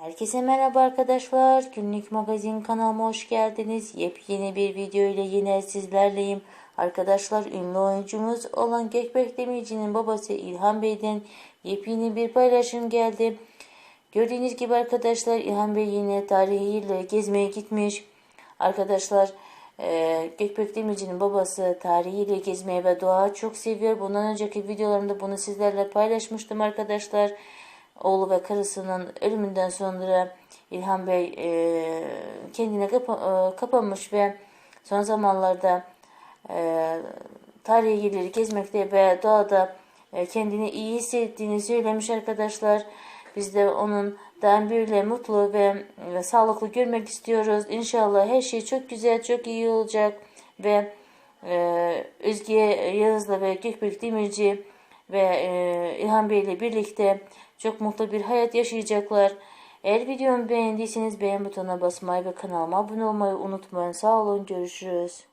Herkese merhaba arkadaşlar. Günlük magazin kanalıma hoş geldiniz. Yepyeni bir video ile yine sizlerleyim. Arkadaşlar ünlü oyuncumuz olan Gökbek Demirci'nin babası İlhan Bey'den yepyeni bir paylaşım geldi. Gördüğünüz gibi arkadaşlar İlhan Bey yine tarihiyle gezmeye gitmiş. Arkadaşlar e, Gökbek Demirci'nin babası tarihiyle gezmeyi ve doğa çok seviyor. Bundan önceki videolarımda bunu sizlerle paylaşmıştım arkadaşlar. Oğlu ve karısının ölümünden sonra İlhan Bey e, kendine kapa- e, kapanmış ve son zamanlarda e, tarihi yerleri gezmekte ve doğada e, kendini iyi hissettiğini söylemiş arkadaşlar. Biz de onun daha böyle mutlu ve e, sağlıklı görmek istiyoruz. İnşallah her şey çok güzel, çok iyi olacak ve e, Özge Yağız'la ve Gökbek Demirci ve e, İlhan Bey ile birlikte çok mutlu bir hayat yaşayacaklar. Eğer videomu beğendiyseniz beğen butonuna basmayı ve kanalıma abone olmayı unutmayın. Sağ olun, görüşürüz.